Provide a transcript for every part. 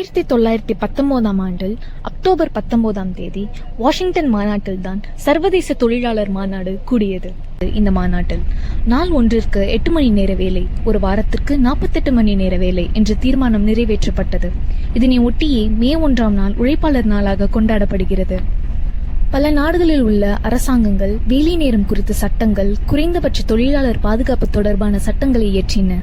ஆயிரத்தி தொள்ளாயிரத்தி பத்தொன்பதாம் ஆண்டில் அக்டோபர் பத்தொன்பதாம் தேதி வாஷிங்டன் மாநாட்டில் தான் சர்வதேச தொழிலாளர் மாநாடு கூடியது. இந்த மாநாட்டில் நாள் ஒன்றிற்கு எட்டு மணி நேர வேலை ஒரு வாரத்திற்கு நாற்பத்தெட்டு மணி நேர வேலை என்ற தீர்மானம் நிறைவேற்றப்பட்டது. இதனை ஒட்டியே மே ஒன்றாம் நாள் உழைப்பாளர் நாளாக கொண்டாடப்படுகிறது. பல நாடுகளில் உள்ள அரசாங்கங்கள் வேலை நேரம் குறித்த சட்டங்கள் குறைந்தபட்ச தொழிலாளர் பாதுகாப்பு தொடர்பான சட்டங்களை இயற்றின.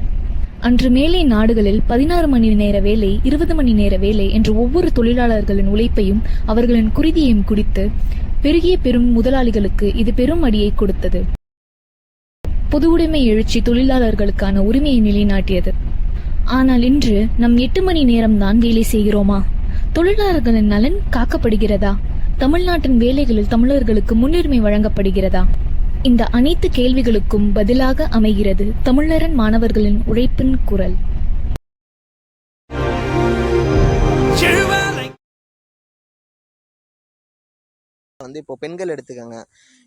அன்று மேலை நாடுகளில் பதினாறு மணி நேர வேலை இருபது மணி நேர வேலை என்ற ஒவ்வொரு தொழிலாளர்களின் உழைப்பையும் அவர்களின் குருதியையும் குடித்து பெருகிய பெரும் முதலாளிகளுக்கு இது பெரும் அடியை கொடுத்தது. பொது உடைமை எழுச்சி தொழிலாளர்களுக்கான உரிமையை நிலைநாட்டியது. ஆனால் இன்று நம் எட்டு மணி நேரம்தான் வேலை செய்கிறோமா? தொழிலாளர்களின் நலன் காக்கப்படுகிறதா? தமிழ்நாட்டின் வேலைகளில் தமிழர்களுக்கு முன்னுரிமை வழங்கப்படுகிறதா? இந்த அனைத்து கேள்விகளுக்கும் பதிலாக அமைகிறது தமிழரன் மாணவர்களின் உழைப்பின் குரல். வந்து இப்போ பெண்கள் எடுத்துக்கோங்க.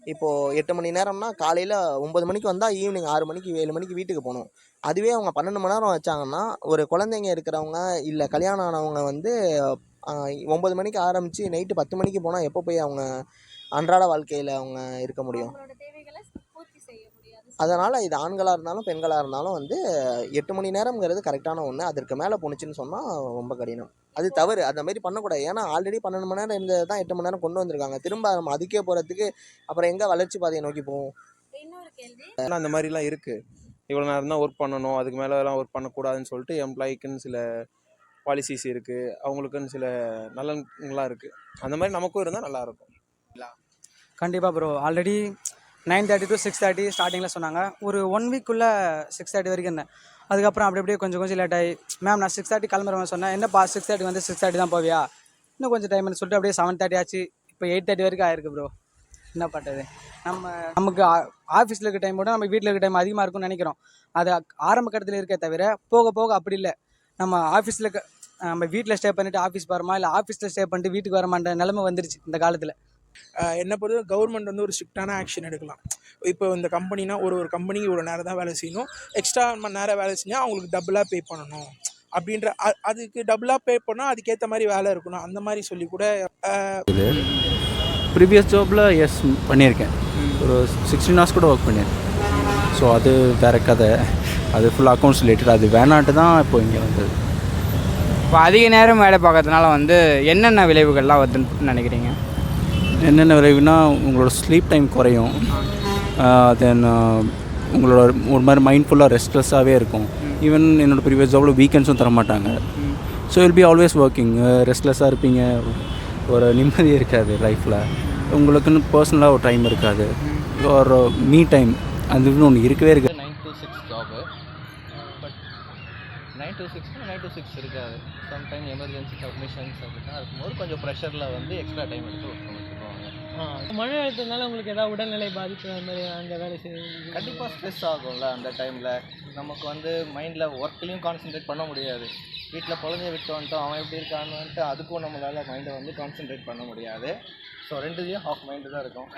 இப்போ எட்டு மணி நேரம்னா காலையில் ஒம்பது மணிக்கு வந்தால் ஈவினிங் ஆறு மணிக்கு ஏழு மணிக்கு வீட்டுக்கு போகணும். அதுவே அவங்க பன்னெண்டு மணி நேரம் வச்சாங்கன்னா ஒரு குழந்தைங்க இருக்கிறவங்க இல்லை கல்யாணம் ஆனவங்க வந்து ஒம்பது மணிக்கு ஆரம்பித்து நைட்டு பத்து மணிக்கு போனால் எப்போ போய் அவங்க அன்றாட வாழ்க்கையில் அவங்க இருக்க முடியும்? அதனால் இது ஆண்களாக இருந்தாலும் பெண்களாக இருந்தாலும் வந்து எட்டு மணி நேரம்ங்கிறது கரெக்டான ஒன்று அதற்கு மேலே போணுச்சுன்னு சொன்னால் ரொம்ப கடினம். அது தவறு. அந்த மாதிரி பண்ணக்கூடாது. ஏன்னா ஆல்ரெடி பன்னெண்டு மணி நேரம் இருந்தது தான் எட்டு மணி நேரம் கொண்டு வந்திருக்காங்க. திரும்ப நம்ம அதுக்கே போகிறதுக்கு அப்புறம் எங்கே வளர்ச்சி பாதையை நோக்கி போவோம்? ஆனால் அந்த மாதிரிலாம் இருக்குது இவ்வளோ நேரம் தான் ஒர்க் பண்ணணும். அதுக்கு மேலெலாம் ஒர்க் பண்ணக்கூடாதுன்னு சொல்லிட்டு எம்ப்ளாய்க்குன்னு சில பாலிசிஸ் இருக்குது அவங்களுக்குன்னு சில நலன்கள்லாம் இருக்குது அந்த மாதிரி நமக்கும் இருந்தால் நல்லாயிருக்கும் கண்டிப்பாக bro already nine thirty to six thirty ஸ்டார்டிங்கில் சொன்னாங்க. ஒரு ஒன் வீக்குள்ளே சிக்ஸ் தேர்ட்டி வரைக்கும் இருந்தேன். அதுக்கப்புறம் அப்படி அப்படியே கொஞ்சம் கொஞ்சம் லேட் ஆகி மேம் நான் சிக்ஸ் தேர்ட்டி கிளம்புறேன். சொன்னேன் என்னப்பா சிக்ஸ் தேர்ட்டி வந்து சிக்ஸ் தேர்ட்டி தான் போவியா? இன்னும் கொஞ்சம் டைம்னு சொல்லிட்டு அப்படியே செவன் தேர்ட்டி ஆச்சு. இப்போ எயிட் தேர்ட்டி வரைக்கும் ஆயிருக்கு ப்ரோ என்ன பண்ணுறது நம்ம நமக்கு ஆஃபீஸில் இருக்க டைம் விட நம்ம வீட்டில் இருக்க டைம் அதிகமாக இருக்கும்னு நினைக்கிறோம். அது ஆரம்ப கட்டத்தில் இருக்கே தவிர போக போக அப்படி இல்லை. நம்ம ஆஃபீஸில் நம்ம வீட்டில் ஸ்டே பண்ணிவிட்டு ஆஃபீஸ் வரமா இல்லை ஆஃபீஸில் ஸ்டே பண்ணிட்டு வீட்டுக்கு வரமான்ற நிலைமை வந்துருச்சு இந்த காலத்தில். என்னை பொறுத்த கவர்மெண்ட் வந்து ஒரு ஸ்ட்ரிக்டான ஆக்ஷன் எடுக்கலாம். இப்போ இந்த கம்பெனினா ஒரு ஒரு கம்பெனிக்கு இவ்வளோ நேரம் தான் வேலை செய்யணும். எக்ஸ்ட்ரா மணி நேரம் வேலை செஞ்சால் அவங்களுக்கு டபுளாக பே பண்ணணும். அப்படின்ற அதுக்கு டபுளாக பே பண்ணால் அதுக்கேற்ற மாதிரி வேலை இருக்கணும். அந்த மாதிரி சொல்லி கூட ப்ரீவியஸ் ஜாபில் எஸ் பண்ணியிருக்கேன். ஒரு சிக்ஸ்டீன் ஹவர்ஸ் கூட ஒர்க் பண்ணியிருக்கேன். ஸோ அது வேற கதை. அது ஃபுல் அக்கௌண்ட்ஸ் ரிலேட்டட் அது வேணாட்டு தான் இப்போ இங்கே வந்தது. இப்போ அதிக நேரம் வேலை பார்க்கறதுனால வந்து என்னென்ன விளைவுகள்லாம் வருதுன்னு நினைக்கிறீங்க? என்னென்ன விளைவுனா உங்களோட ஸ்லீப் டைம் குறையும். தென் உங்களோட ஒரு மாதிரி மைண்ட்ஃபுல்லாக ரெஸ்ட்லெஸ்ஸாகவே இருக்கும். ஈவன் என்னோடய ப்ரீவியஸ் ஜாபில் வீக்கெண்ட்ஸும் தர மாட்டாங்க so will be always working ரெஸ்ட்லெஸ்ஸாக இருப்பீங்க. ஒரு நிம்மதி இருக்காது லைஃப்பில் உங்களுக்குன்னு பர்சனலாக ஒரு டைம் இருக்காது. ஒரு மீ டைம் அது ஒன்று இருக்கவே இருக்காது. Nine to six job but nine to six nine to six இருக்காது. சம்டைம் எமர்ஜென்சி சப்மிஷன்ஸ் அப்படின்னா இருக்கும்போது கொஞ்சம் ப்ரெஷரில் வந்து எக்ஸ்ட்ரா டைம் எடுத்து ஒர்க் பண்ணுவோம் மழை அழுத்தனால உங்களுக்கு ஏதாவது உடல்நிலை பாதிப்பு அந்த மாதிரி அங்கே வேலை செய்ய கண்டிப்பாக ஸ்ட்ரெஸ் ஆகும்ல அந்த டைமில் நமக்கு வந்து மைண்டில் ஒர்க்லேயும் கான்சென்ட்ரேட் பண்ண முடியாது. வீட்டில் குழந்தைய விட்டு வந்துட்டோம் அவன் எப்படி இருக்கான்னு வந்துட்டு அதுக்கும் நம்மளால் மைண்டை வந்து கான்சென்ட்ரேட் பண்ண முடியாது. ஸோ ரெண்டுலேயும் ஹாஃப் மைண்டு தான் இருக்கும்.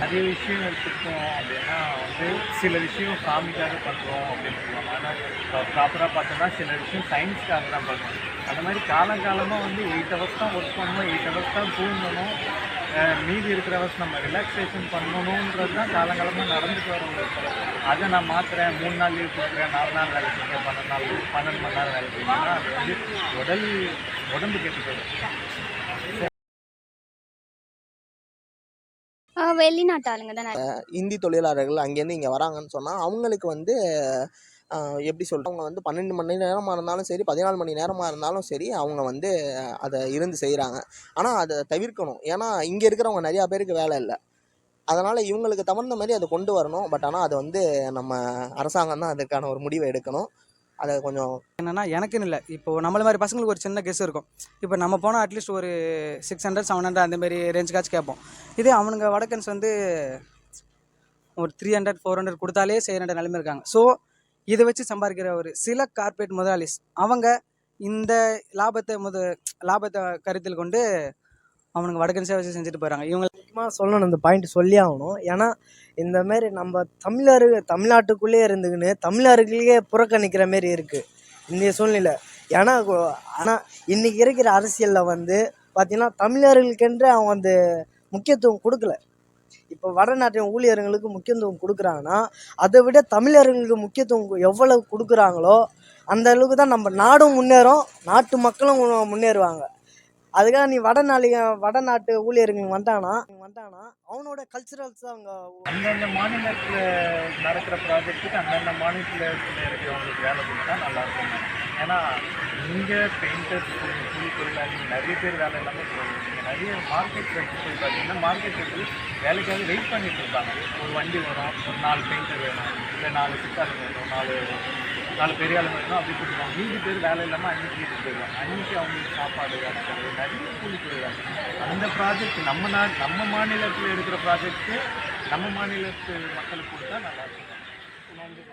நிறைய விஷயம் எடுத்துக்கிட்டோம் அப்படின்னா வந்து சில விஷயம் சாமிக்காக பண்ணுறோம் அப்படின்னு சொல்லுவாங்க. ஆனால் ப்ராப்பராக பார்த்தோம்னா சில விஷயம் சயின்ஸ்க்காக தான் பண்ணுவோம் அந்த மாதிரி காலங்காலமாக வந்து எயிட் ஹவர்ஸ் தான் ஒர்க் பண்ணணும் எயிட் ஹவர்ஸ் தான் தூங்கணும். மீதி இருக்கிற ஹவர்ஸ் நம்ம ரிலாக்ஸேஷன் பண்ணணுன்றது தான் காலங்காலமாக நடந்துட்டு வரோம் அதை நான் மாற்றுறேன் மூணு நாள் லீவ் கொடுக்குறேன் நாலு நாள் வேலை செய்கிறேன் பன்னெண்டு நாள் பன்னெண்டு மணி நேரம் வேலை செய்யணும்னா அது வந்து உடல் உடம்பு கெட்டு போயிடும் வெளிநாட்டு ஆளுங்க தானே இந்தி தொழிலாளர்கள் அங்கேருந்து இங்கே வராங்கன்னு சொன்னால் அவங்களுக்கு வந்து எப்படி சொல்கிறது அவங்க வந்து பன்னெண்டு மணி நேரமாக இருந்தாலும் சரி பதினாலு மணி நேரமாக இருந்தாலும் சரி அவங்க வந்து அதை இருந்து செய்கிறாங்க ஆனால் அதை தவிர்க்கணும். ஏன்னா இங்கே இருக்கிறவங்க நிறையா பேருக்கு வேலை இல்லை. அதனால் இவங்களுக்கு தகுந்த மாதிரி அதை கொண்டு வரணும். பட் ஆனால் அது வந்து நம்ம அரசாங்கம் தான் அதுக்கான ஒரு முடிவை எடுக்கணும். அதை கொஞ்சம் என்னென்னா எனக்குன்னு இல்லை. இப்போ நம்மள மாதிரி பசங்களுக்கு ஒரு சின்ன கெஸ் இருக்கும். இப்போ நம்ம போனால் அட்லீஸ்ட் ஒரு சிக்ஸ் ஹண்ட்ரட் செவன் ஹண்ட்ரட் அந்த மாதிரி ரேஞ்சுக்காச்சும் கேட்போம். இதே அவனுங்க வடக்கன்ஸ் வந்து ஒரு த்ரீ ஹண்ட்ரட் ஃபோர் ஹண்ட்ரட் கொடுத்தாலே செய்கிற நிலைமை இருக்காங்க. ஸோ இதை வச்சு சம்பாதிக்கிற ஒரு சில கார்ப்பரேட் முதலாளிஸ் அவங்க இந்த லாபத்தை முத லாபத்தை கருத்தில் கொண்டு அவனுக்கு வடக்கன் வச்சு செஞ்சுட்டு போகிறாங்க இவங்க முக்கியமாக சொல்லணும் இந்த பாயிண்ட் சொல்லி ஆகணும். ஏன்னா இந்த மாதிரி நம்ம தமிழரு தமிழ்நாட்டுக்குள்ளேயே இருந்துக்கின்னு தமிழர்களையே புறக்கணிக்கிற மாரி இருக்குது இந்திய சூழ்நிலை. ஏன்னா ஆனால் இன்றைக்கி இருக்கிற அரசியலில் வந்து பார்த்திங்கன்னா தமிழர்களுக்கென்று அவங்க வந்து முக்கியத்துவம் கொடுக்கல. இப்போ வடநாட்டின் ஊழியர்களுக்கு முக்கியத்துவம் கொடுக்குறாங்கன்னா அதை விட தமிழர்களுக்கு முக்கியத்துவம் எவ்வளவு கொடுக்குறாங்களோ அந்த அளவுக்கு தான் நம்ம நாடும் முன்னேறும் நாட்டு மக்களும் முன்னேறுவாங்க. அதுக்காக நீ வடநாளி வடநாட்டு ஊழியர்கள் வந்தானா வந்தானா அவனோட கல்ச்சுரல்ஸ் அவங்க அந்தந்த மாநிலத்தில் நடக்கிற ப்ராஜெக்ட்டுக்கு அந்தந்த மாநிலத்தில் இருக்கிறவங்களுக்கு வேலை கொடுத்தா நல்லாயிருக்கும் ஏன்னா இங்கே பெயிண்டர்ஸ் கூலி தொழிலாளி நிறைய பேர் வேலை இல்லாமல் போகுது. நீங்கள் நிறைய மார்க்கெட் வச்சு போய் பார்த்தீங்கன்னா மார்க்கெட் வச்சு வேலைக்காக வெயிட் பண்ணிட்டு இருப்பாங்க. ஒரு வண்டி வரும் ஒரு நாலு பெயிண்டர் வேணும் இல்லை நாலு சித்தாளுங்க வேணும் நாலு நாலு பெரிய ஆளுங்க வேணும் அப்படி கொடுப்பாங்க மீதி பேர் வேலை இல்லாமல் அன்னைக்கு வீட்டுக்கு போயிடுவாங்க. அன்னைக்கு அவங்களுக்கு சாப்பாடு வேணும் நிறைய கூலி தொழிலாளி. அந்த ப்ராஜெக்ட் நம்ம நா நம்ம மாநிலத்தில் எடுக்கிற ப்ராஜெக்ட்டு நம்ம மாநிலத்து மக்களுக்கு கொடுத்தா நல்லா இருக்கும். நன்றி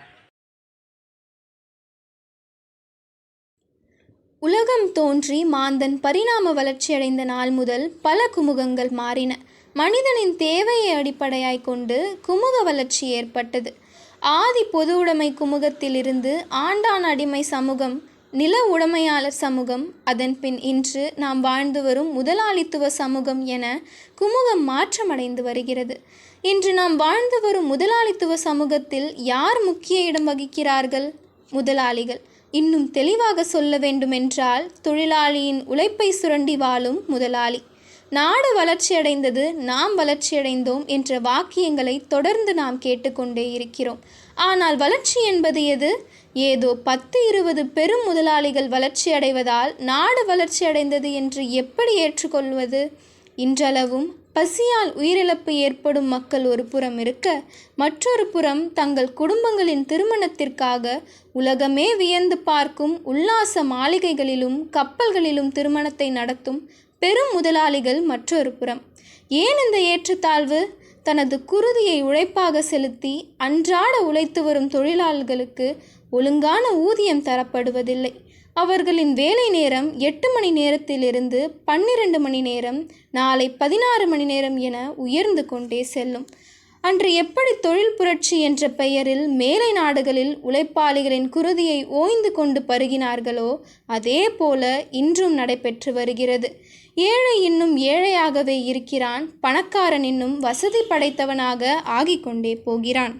உலகம் தோன்றி மாந்தன் பரிணாம வளர்ச்சியடைந்த நாள் முதல் பல குமுகங்கள் மாறின. மனிதனின் தேவையை அடிப்படையாய் கொண்டு குமுக வளர்ச்சி ஏற்பட்டது. ஆதி பொது உடைமை குமுகத்திலிருந்து ஆண்டான் அடிமை சமூகம் நில உடைமையாளர் சமூகம் அதன் பின் இன்று நாம் வாழ்ந்து வரும் முதலாளித்துவ சமூகம் என குமுகம் மாற்றமடைந்து வருகிறது. இன்று நாம் வாழ்ந்து வரும் முதலாளித்துவ சமூகத்தில் யார் முக்கிய இடம் வகிக்கிறார்கள்? முதலாளிகள். இன்னும் தெளிவாக சொல்ல வேண்டுமென்றால் தொழிலாளியின் உழைப்பை சுரண்டி வாழும் முதலாளி. நாடு வளர்ச்சியடைந்தது நாம் வளர்ச்சியடைந்தோம் என்ற வாக்கியங்களை தொடர்ந்து நாம் கேட்டுக்கொண்டே இருக்கிறோம். ஆனால் வளர்ச்சி என்பது எது? ஏதோ பத்து இருபது பெரும் முதலாளிகள் வளர்ச்சியடைவதால் நாடு வளர்ச்சியடைந்தது என்று எப்படி ஏற்றுக்கொள்வது? இன்றளவும் பசியால் உயிரிழப்பு ஏற்படும் மக்கள் ஒரு புறம் இருக்க மற்றொரு புறம் தங்கள் குடும்பங்களின் திருமணத்திற்காக உலகமே வியந்து பார்க்கும் உல்லாச மாளிகைகளிலும் கப்பல்களிலும் திருமணத்தை நடத்தும் பெரும் முதலாளிகள் மற்றொரு புறம். ஏன் இந்த ஏற்றத்தாழ்வு? தனது குருதியை உழைப்பாக செலுத்தி அன்றாட உழைத்து வரும் தொழிலாளர்களுக்கு ஒழுங்கான ஊதியம் தரப்படுவதில்லை. அவர்களின் வேலை நேரம் எட்டு மணி நேரத்திலிருந்து பன்னிரண்டு மணி நேரம் நாளை பதினாறு மணி நேரம் என உயர்ந்து கொண்டே செல்லும். அன்று எப்படி தொழில் புரட்சி என்ற பெயரில் மேலை நாடுகளில் உழைப்பாளிகளின் குருதியை ஓய்ந்து கொண்டு பருகினார்களோ அதே போல இன்றும் நடைபெற்று வருகிறது. ஏழை இன்னும் ஏழையாகவே இருக்கிறான் பணக்காரன் இன்னும் வசதி படைத்தவனாக ஆகிக்கொண்டே போகிறான்.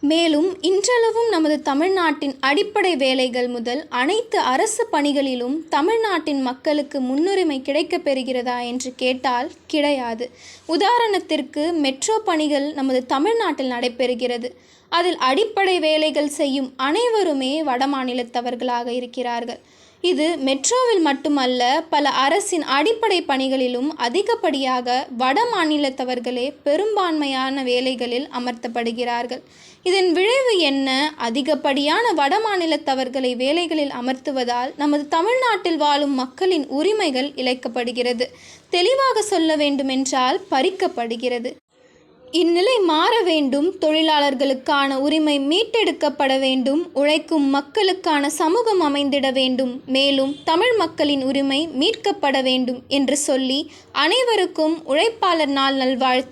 மேலும் இன்றளவும் நமது தமிழ்நாட்டின் அடிப்படை வேலைகள் முதல் அனைத்து அரசு பணிகளிலும் தமிழ்நாட்டின் மக்களுக்கு முன்னுரிமை கிடைக்கப் பெறுகிறதா என்று கேட்டால் கிடையாது. உதாரணத்திற்கு மெட்ரோ பணிகள் நமது தமிழ்நாட்டில் நடைபெறுகிறது. அதில் அடிப்படை வேலைகள் செய்யும் அனைவருமே வடமாநிலத்தவர்களாக இருக்கிறார்கள். இது மெட்ரோவில் மட்டுமல்ல பல அரசின் அடிப்படை பணிகளிலும் அதிகப்படியாக வட மாநிலத்தவர்களே பெரும்பான்மையான வேலைகளில் அமர்த்தப்படுகிறார்கள். இதன் விளைவு என்ன? அதிகப்படியான வட மாநிலத்தவர்களை வேலைகளில் அமர்த்துவதால் நமது தமிழ்நாட்டில் வாழும் மக்களின் உரிமைகள் இழைக்கப்படுகிறது. தெளிவாக சொல்ல வேண்டுமென்றால் பறிக்கப்படுகிறது. இந்நிலை மாற வேண்டும் தொழிலாளர்களுக்கான உரிமை மீட்டெடுக்கப்பட வேண்டும் உழைக்கும் மக்களுக்கான சமூகம் அமைந்திட வேண்டும் மேலும் தமிழ் மக்களின் உரிமை மீட்கப்பட வேண்டும் என்று சொல்லி அனைவருக்கும் உழைப்பாளர் நாள் நல்வாழ்த்து.